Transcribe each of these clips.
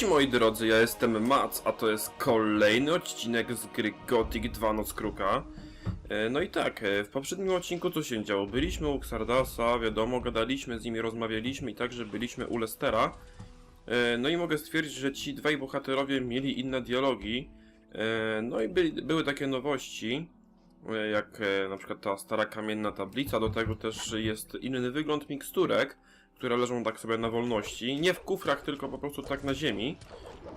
Cześć moi drodzy, ja jestem Mac, a to jest kolejny odcinek z gry Gothic 2 Noc Kruka. E, No i tak, e, w poprzednim odcinku co się działo? Byliśmy u Xardasa, wiadomo, gadaliśmy z nimi, rozmawialiśmy i także byliśmy u Lestera. E, No i mogę stwierdzić, że ci dwaj bohaterowie mieli inne dialogi. No i były takie nowości, jak na przykład ta stara kamienna tablica, do tego też jest inny wygląd miksturek które leżą tak sobie na wolności. Nie w kufrach, tylko po prostu tak na ziemi.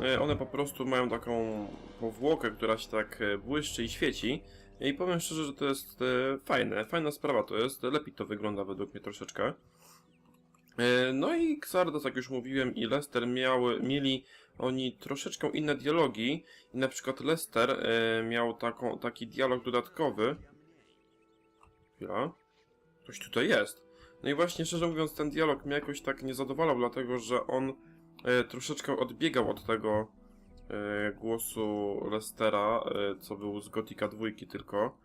E, One po prostu mają taką powłokę, która się tak e, błyszczy i świeci. I powiem szczerze, że to jest e, fajne. Fajna sprawa to jest. Lepiej to wygląda według mnie troszeczkę. E, No i Xardas, jak już mówiłem, i Lester miały, mieli oni troszeczkę inne dialogi. I na przykład Lester e, miał taką, taki dialog dodatkowy. Chwila. Coś tutaj jest. No i właśnie szczerze mówiąc ten dialog mnie jakoś tak nie zadowalał, dlatego że on e, troszeczkę odbiegał od tego e, głosu Lestera, e, co był z Gotika dwójki tylko.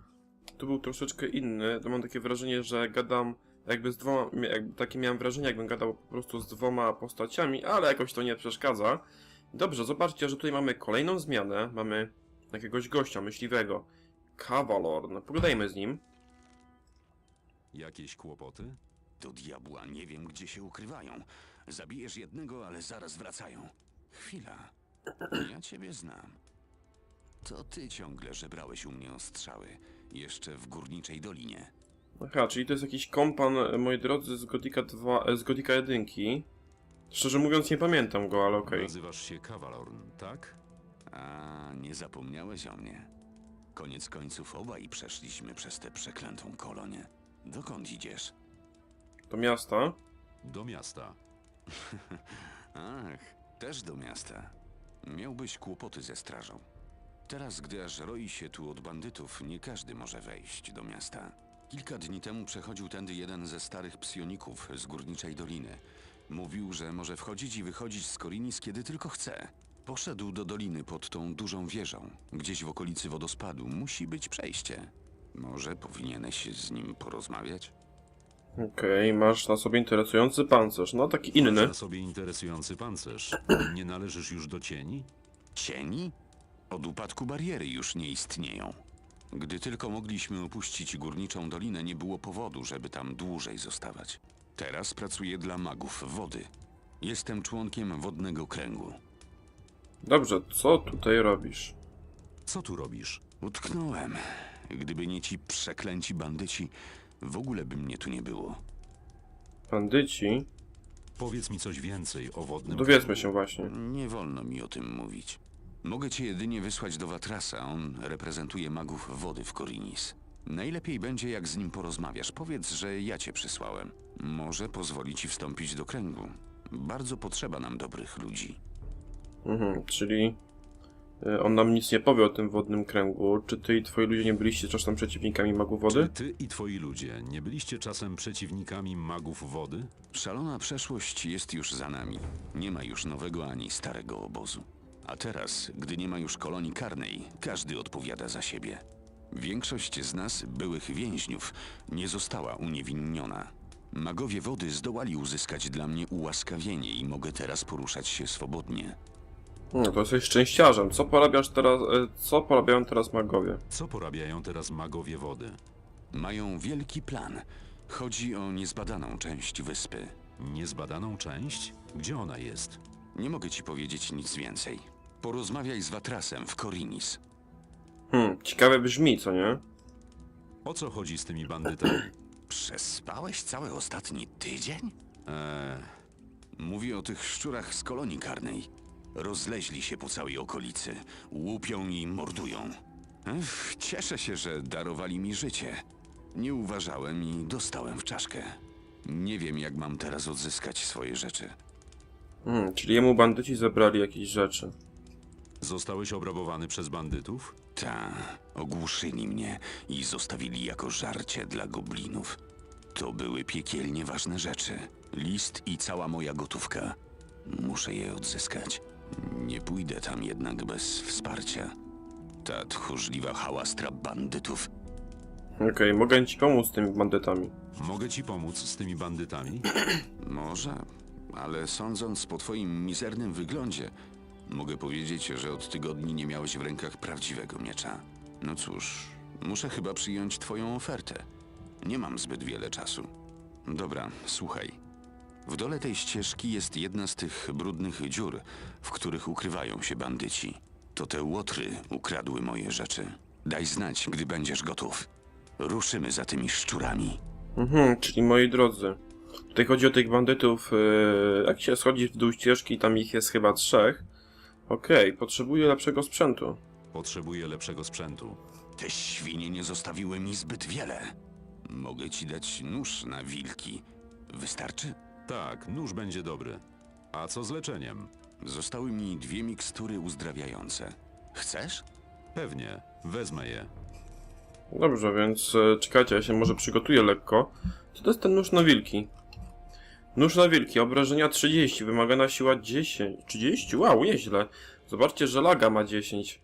Tu był troszeczkę inny, to mam takie wrażenie, że gadam jakby z dwoma, jakby takie miałem wrażenie, jakbym gadał po prostu z dwoma postaciami, ale jakoś to nie przeszkadza. Dobrze, zobaczcie, że tutaj mamy kolejną zmianę, mamy jakiegoś gościa, myśliwego. Kavalorn, pogadajmy z nim. Jakieś kłopoty? Do diabła nie wiem, gdzie się ukrywają. Zabijesz jednego, ale zaraz wracają. Chwila. Ja ciebie znam. To ty ciągle żebrałeś u mnie o strzały. Jeszcze w górniczej dolinie. Aha, czyli to jest jakiś kompan, e, moi drodzy, z Gotika 2, e, z Gotika 1. Szczerze mówiąc nie pamiętam go, ale okej. Nazywasz się Kawalorn, tak? A, nie zapomniałeś o mnie. Koniec końców obaj przeszliśmy przez tę przeklętą kolonię. Dokąd idziesz? Do miasta. Do miasta. Ach, też do miasta. Miałbyś kłopoty ze strażą. Teraz, gdy aż roi się tu od bandytów, nie każdy może wejść do miasta. Kilka dni temu przechodził tędy jeden ze starych psioników z górniczej doliny. Mówił, że może wchodzić i wychodzić z Korinis, kiedy tylko chce. Poszedł do doliny pod tą dużą wieżą. Gdzieś w okolicy wodospadu musi być przejście. Może powinieneś z nim porozmawiać? Okej, masz na sobie interesujący pancerz. No taki Masz inny. na sobie interesujący pancerz. Nie należysz już do cieni? Cieni? Od upadku bariery już nie istnieją. Gdy tylko mogliśmy opuścić górniczą dolinę, nie było powodu, żeby tam dłużej zostawać. Teraz pracuję dla magów wody. Jestem członkiem wodnego kręgu. Dobrze, co tutaj robisz? Co tu robisz? Utknąłem. Gdyby nie ci przeklęci bandyci, w ogóle by mnie tu nie było. Bandyci? Powiedz mi coś więcej o wodnym Dowiedzmy się właśnie. Nie wolno mi o tym mówić. Mogę cię jedynie wysłać do Watrasa. On reprezentuje magów wody w Korinis. Najlepiej będzie, jak z nim porozmawiasz. Powiedz, że ja cię przysłałem. Może pozwoli ci wstąpić do kręgu. Bardzo potrzeba nam dobrych ludzi. Mhm, czyli on nam nic nie powie o tym wodnym kręgu. Czy ty i twoi ludzie nie byliście czasem przeciwnikami magów Czy wody? ty i twoi ludzie nie byliście czasem przeciwnikami magów wody? Szalona przeszłość jest już za nami. Nie ma już nowego ani starego obozu. A teraz, gdy nie ma już kolonii karnej, każdy odpowiada za siebie. Większość z nas, byłych więźniów, nie została uniewinniona. Magowie wody zdołali uzyskać dla mnie ułaskawienie i mogę teraz poruszać się swobodnie. No to jesteś szczęściarzem. Co porabiasz teraz, e, co porabiają teraz magowie? Co porabiają teraz magowie wody? Mają wielki plan. Chodzi o niezbadaną część wyspy. Niezbadaną część? Gdzie ona jest? Nie mogę ci powiedzieć nic więcej. Porozmawiaj z Watrasem w Korinis. Hmm, ciekawe brzmi, co nie? O co chodzi z tymi bandytami? Przespałeś cały ostatni tydzień? Eee, Mówię o tych szczurach z kolonii karnej. Rozleźli się po całej okolicy. Łupią i mordują. Ech, cieszę się, że darowali mi życie. Nie uważałem i dostałem w czaszkę. Nie wiem, jak mam teraz odzyskać swoje rzeczy. Hmm, czyli jemu bandyci zebrali jakieś rzeczy. zostałeś obrabowany przez bandytów? Ta, ogłuszyli mnie i zostawili jako żarcie dla goblinów. To były piekielnie ważne rzeczy. List i cała moja gotówka. Muszę je odzyskać. Nie pójdę tam jednak bez wsparcia. Ta tchórzliwa hałastra bandytów. Okej, mogę ci pomóc z tymi bandytami. Mogę ci pomóc z tymi bandytami? Może, ale sądząc po twoim mizernym wyglądzie, Mogę powiedzieć, że od tygodni nie miałeś w rękach prawdziwego miecza. No cóż, muszę chyba przyjąć twoją ofertę. Nie mam zbyt wiele czasu. Dobra, słuchaj. W dole tej ścieżki jest jedna z tych brudnych dziur, w których ukrywają się bandyci. To te łotry ukradły moje rzeczy. Daj znać, gdy będziesz gotów. Ruszymy za tymi szczurami. Mhm, czyli moi drodzy. Tutaj chodzi o tych bandytów. Yy, jak się schodzi w dół ścieżki, tam ich jest chyba trzech. Okej, potrzebuję lepszego sprzętu. Potrzebuję lepszego sprzętu. Te świnie nie zostawiły mi zbyt wiele. Mogę ci dać nóż na wilki. Wystarczy? Tak, nóż będzie dobry. A co z leczeniem? Zostały mi dwie mikstury uzdrawiające. Chcesz? Pewnie, wezmę je. Dobrze, więc e, czekajcie, ja się może przygotuję lekko. Co to jest ten nóż na wilki? Nóż na wilki, obrażenia 30, wymagana siła 10. 30? Wow, nieźle. Zobaczcie, że laga ma 10.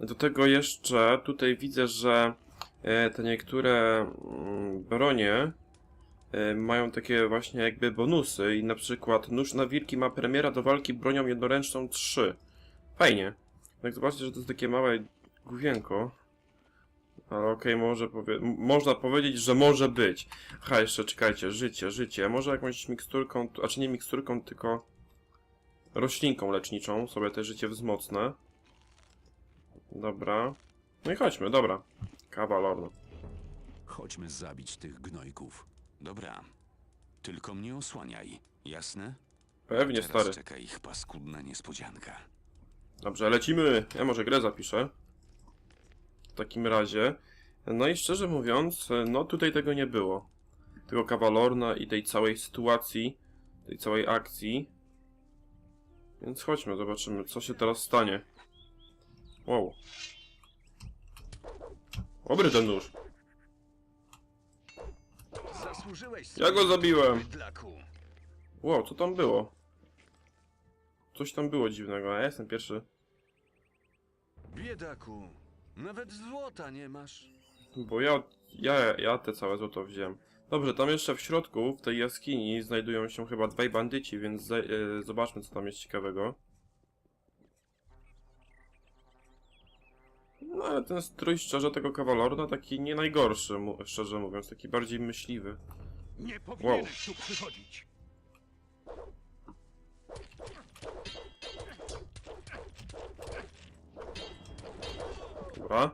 Do tego jeszcze tutaj widzę, że e, te niektóre mm, bronie mają takie właśnie jakby bonusy i na przykład nóż na wilki ma premiera do walki bronią jednoręczną 3. Fajnie. Tak zobaczcie, że to jest takie małe główienko. Ale okej, może powie można powiedzieć, że może być. Ha, jeszcze czekajcie, życie, życie. Może jakąś miksturką, a czy nie miksturką, tylko roślinką leczniczą sobie te życie wzmocnę. Dobra. No i chodźmy, dobra. Kawalorno. Chodźmy zabić tych gnojków. Dobra. Tylko mnie osłaniaj. Jasne? Pewnie, Teraz stary. czeka ich paskudna niespodzianka. Dobrze, lecimy. Ja może grę zapiszę. W takim razie. No i szczerze mówiąc, no tutaj tego nie było. Tego kawalorna i tej całej sytuacji, tej całej akcji. Więc chodźmy, zobaczymy, co się teraz stanie. Wow. Dobry ten nóż. Ja go zabiłem. bydlaku. Wow, co tam było? Coś tam było dziwnego, a ja jestem pierwszy. Biedaku, nawet złota nie masz. Bo ja, ja, ja te całe złoto wziąłem. Dobrze, tam jeszcze w środku, w tej jaskini, znajdują się chyba dwaj bandyci, więc e, zobaczmy, co tam jest ciekawego. Ale ten strój szczerze tego kawalorna taki nie najgorszy, szczerze mówiąc, taki bardziej myśliwy. Nie powinieneś tu przychodzić. Dobra.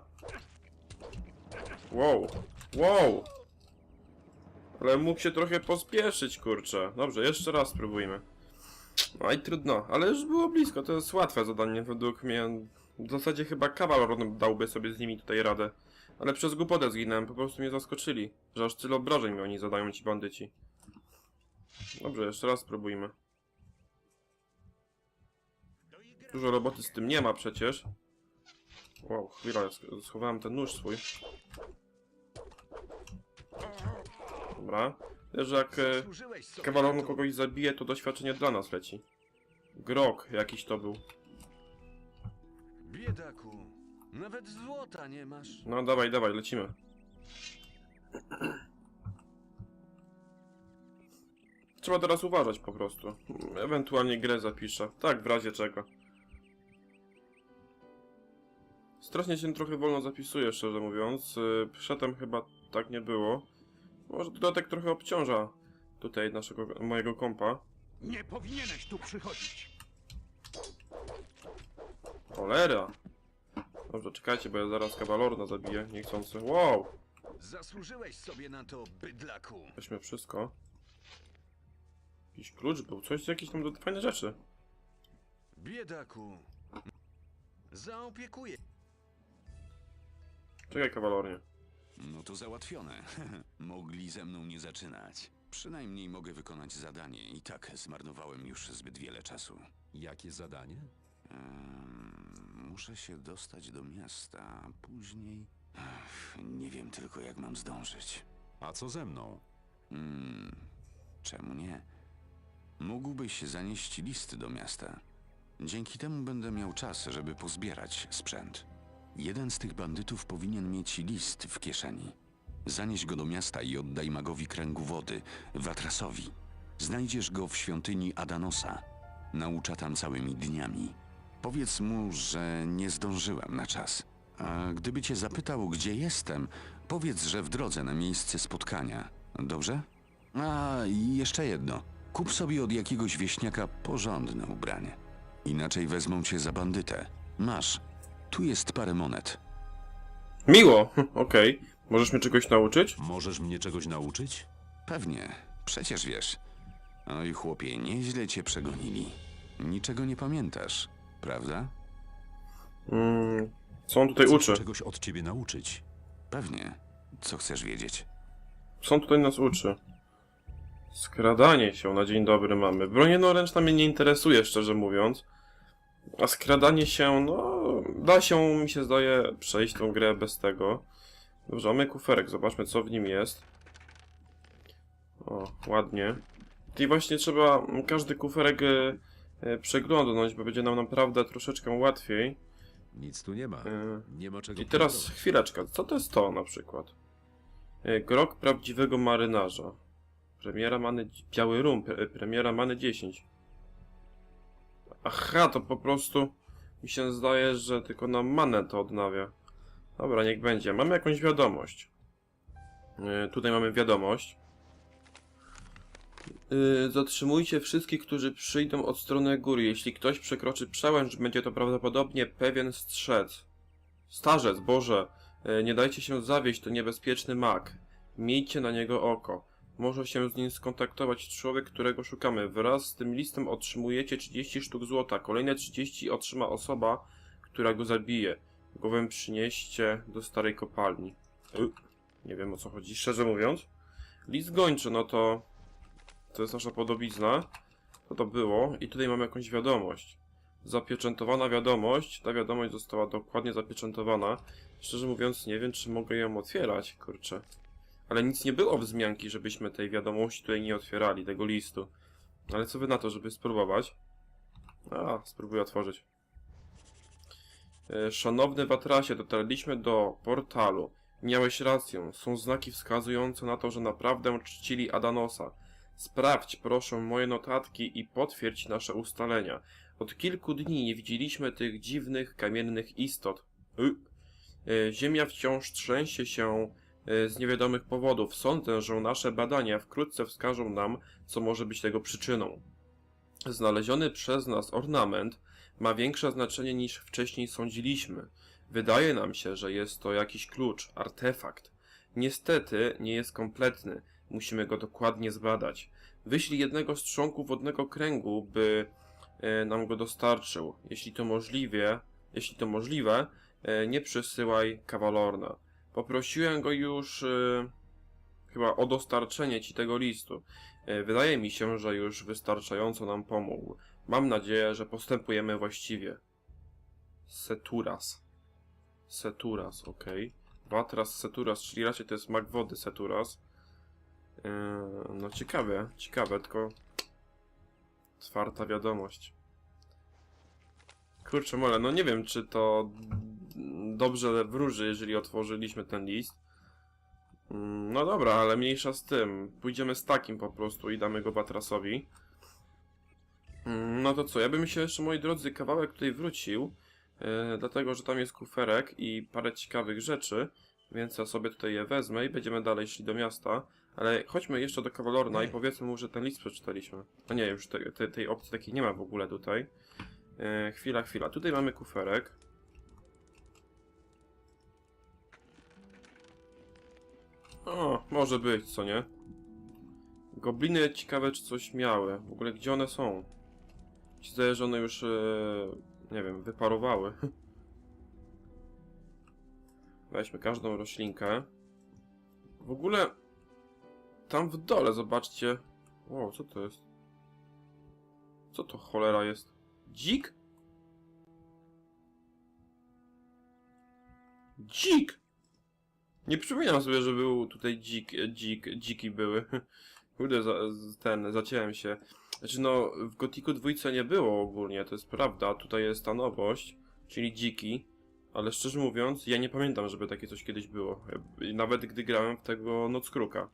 Wow, wow! Ale mógł się trochę pospieszyć, kurczę. Dobrze, jeszcze raz spróbujmy. No i trudno, ale już było blisko, to jest łatwe zadanie według mnie. W zasadzie chyba kawalor dałby sobie z nimi tutaj radę. Ale przez głupotę zginąłem, po prostu mnie zaskoczyli. Że aż tyle obrażeń mi oni zadają ci bandyci. Dobrze, jeszcze raz spróbujmy. Dużo roboty z tym nie ma przecież. Wow, chwila, ja schowałem ten nóż swój. Dobra. Wiesz, że jak e, to. kogoś zabije, to doświadczenie dla nas leci. Grok jakiś to był. Biedaku, nawet złota nie masz. No dawaj, dawaj, lecimy. Trzeba teraz uważać po prostu. Ewentualnie grę zapiszę. Tak, w razie czego. Strasznie się trochę wolno zapisuje, szczerze mówiąc. Yy, Przedtem chyba tak nie było. Może dodatek trochę obciąża tutaj naszego, mojego kompa. Nie powinieneś tu przychodzić. Cholera! Dobrze, czekajcie, bo ja zaraz kawalorna zabiję, niechcący. Wow! Zasłużyłeś sobie na to, bydlaku. Weźmy wszystko. Jakiś klucz był, coś, jakieś tam do- fajne rzeczy. Biedaku, zaopiekuję. Czekaj, kawalornie. No to załatwione. Mogli ze mną nie zaczynać. Przynajmniej mogę wykonać zadanie i tak zmarnowałem już zbyt wiele czasu. Jakie zadanie? Ehm, muszę się dostać do miasta, a później... Ech, nie wiem tylko, jak mam zdążyć. A co ze mną? Hmm, czemu nie? Mógłbyś zanieść list do miasta. Dzięki temu będę miał czas, żeby pozbierać sprzęt. Jeden z tych bandytów powinien mieć list w kieszeni. Zanieś go do miasta i oddaj magowi kręgu wody, Watrasowi. Znajdziesz go w świątyni Adanosa. Naucza tam całymi dniami. Powiedz mu, że nie zdążyłem na czas. A gdyby cię zapytał, gdzie jestem, powiedz, że w drodze na miejsce spotkania. Dobrze? A i jeszcze jedno. Kup sobie od jakiegoś wieśniaka porządne ubranie. Inaczej wezmą cię za bandytę. Masz. Tu jest parę monet. Miło, okej. Możesz mnie czegoś nauczyć? Możesz mnie czegoś nauczyć? Pewnie. Przecież wiesz. Oj, chłopie, nieźle cię przegonili. Niczego nie pamiętasz, prawda? Mm, co on tutaj Chcę uczy? czegoś od ciebie nauczyć. Pewnie. Co chcesz wiedzieć? Co on tutaj nas uczy? Skradanie się na dzień dobry mamy. Broń jednoręczna mnie nie interesuje, szczerze mówiąc. A skradanie się, no, da się, mi się zdaje, przejść tą grę bez tego. Dobrze, mamy kuferek, zobaczmy co w nim jest. O, ładnie. I właśnie trzeba każdy kuferek e, przeglądnąć, bo będzie nam naprawdę troszeczkę łatwiej. Nic tu nie ma. E, Nie ma czego i teraz pilnować. chwileczkę, co to jest to na przykład? E, Grok prawdziwego marynarza. Premiera many... Biały rum, pre, premiera many 10. Aha, to po prostu mi się zdaje, że tylko nam manę to odnawia. Dobra, niech będzie. Mamy jakąś wiadomość. E, tutaj mamy wiadomość. E, Zatrzymujcie wszystkich, którzy przyjdą od strony góry. Jeśli ktoś przekroczy przełęcz, będzie to prawdopodobnie pewien strzec. Starzec, Boże, e, nie dajcie się zawieść, to niebezpieczny mak. Miejcie na niego oko. Może się z nim skontaktować człowiek, którego szukamy. Wraz z tym listem otrzymujecie 30 sztuk złota. Kolejne 30 otrzyma osoba, która go zabije. Głowę przynieście do starej kopalni. Y, nie wiem o co chodzi, szczerze mówiąc. List gończy, no to... To jest nasza podobizna. To to było. I tutaj mamy jakąś wiadomość zapieczętowana wiadomość. Ta wiadomość została dokładnie zapieczętowana. Szczerze mówiąc, nie wiem, czy mogę ją otwierać, kurczę. Ale nic nie było wzmianki, żebyśmy tej wiadomości tutaj nie otwierali, tego listu. Ale co wy na to, żeby spróbować? A, spróbuję otworzyć. E, Szanowny Watrasie, dotarliśmy do portalu. Miałeś rację, są znaki wskazujące na to, że naprawdę czcili Adanosa. Sprawdź proszę moje notatki i potwierdź nasze ustalenia. Od kilku dni nie widzieliśmy tych dziwnych, kamiennych istot. Y. E, Ziemia wciąż trzęsie się e, z niewiadomych powodów. Sądzę, że nasze badania wkrótce wskażą nam, co może być tego przyczyną. Znaleziony przez nas ornament ma większe znaczenie niż wcześniej sądziliśmy. Wydaje nam się, że jest to jakiś klucz, artefakt. Niestety nie jest kompletny. Musimy go dokładnie zbadać. Wyślij jednego z członków wodnego kręgu, by e, nam go dostarczył. Jeśli to możliwe, jeśli to możliwe, e, nie przysyłaj kawalorna. Poprosiłem go już e, chyba o dostarczenie ci tego listu. Wydaje mi się, że już wystarczająco nam pomógł. Mam nadzieję, że postępujemy właściwie. Seturas. Seturas, ok. Watras Seturas, czyli raczej to jest mak wody Seturas. E, No ciekawe, ciekawe, tylko czwarta wiadomość. Kurczę mole, no nie wiem, czy to dobrze wróży, jeżeli otworzyliśmy ten list. Mm, No dobra, ale mniejsza z tym. Pójdziemy z takim po prostu i damy go Batrasowi. Mm, No to co, ja bym się jeszcze, moi drodzy, kawałek tutaj wrócił, e, dlatego, że tam jest kuferek i parę ciekawych rzeczy, więc ja sobie tutaj je wezmę i będziemy dalej szli do miasta. Ale chodźmy jeszcze do Kawalorna i powiedzmy mu, że ten list przeczytaliśmy. A nie, już te, te, tej opcji takiej nie ma w ogóle tutaj. E, chwila, chwila. Tutaj mamy kuferek. O, może być, co nie? Gobliny ciekawe, czy coś miały. W ogóle, gdzie one są? Się Zdaje, że one już, e, nie wiem, wyparowały. Weźmy każdą roślinkę. W ogóle, tam w dole, zobaczcie. Wow, co to jest? Co to cholera jest? Dzik? Dzik! Nie przypominam sobie, że był tutaj dzik, dzik, dziki były. Kurde, za, ten, zaciąłem się. Znaczy no, w Gotiku dwójce nie było ogólnie, to jest prawda, tutaj jest ta nowość, czyli dziki. Ale szczerze mówiąc, ja nie pamiętam, żeby takie coś kiedyś było. Nawet gdy grałem w tego Nockruka.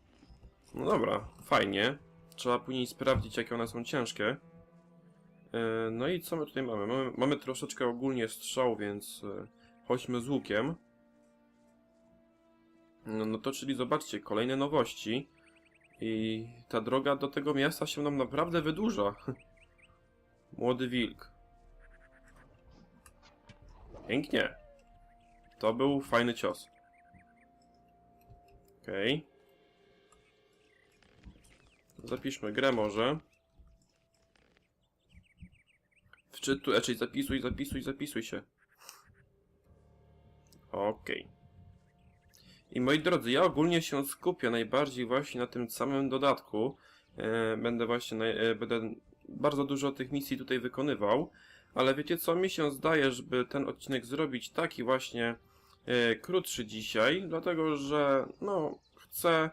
No dobra, fajnie. Trzeba później sprawdzić, jakie one są ciężkie. E, No i co my tutaj mamy? Mamy, mamy troszeczkę ogólnie strzał, więc e, chodźmy z łukiem. No, no to czyli zobaczcie, kolejne nowości. I ta droga do tego miasta się nam naprawdę wydłuża. Młody wilk. Pięknie. To był fajny cios. Okej. Zapiszmy grę może. Wczytuj, raczej zapisuj, zapisuj, zapisuj się. Okej. I moi drodzy, ja ogólnie się skupię najbardziej właśnie na tym samym dodatku. E, będę właśnie, e, będę bardzo dużo tych misji tutaj wykonywał. Ale wiecie co, mi się zdaje, żeby ten odcinek zrobić taki właśnie e, krótszy dzisiaj, dlatego że no chcę e,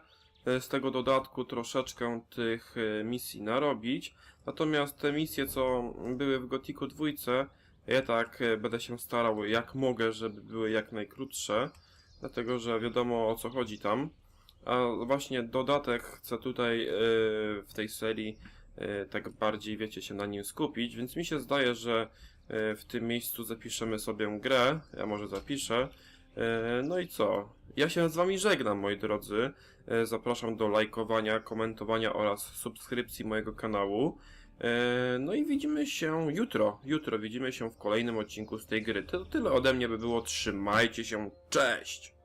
z tego dodatku troszeczkę tych e, misji narobić. Natomiast te misje, co były w Gotiku dwójce, ja tak e, będę się starał jak mogę, żeby były jak najkrótsze, dlatego że wiadomo o co chodzi tam. A właśnie dodatek chcę tutaj e, w tej serii e, tak bardziej, wiecie, się na nim skupić, więc mi się zdaje, że e, w tym miejscu zapiszemy sobie grę. Ja może zapiszę. E, No i co? Ja się z wami żegnam, moi drodzy. E, Zapraszam do lajkowania, komentowania oraz subskrypcji mojego kanału. E, No i widzimy się jutro. Jutro widzimy się w kolejnym odcinku z tej gry. To tyle ode mnie by było. Trzymajcie się. Cześć!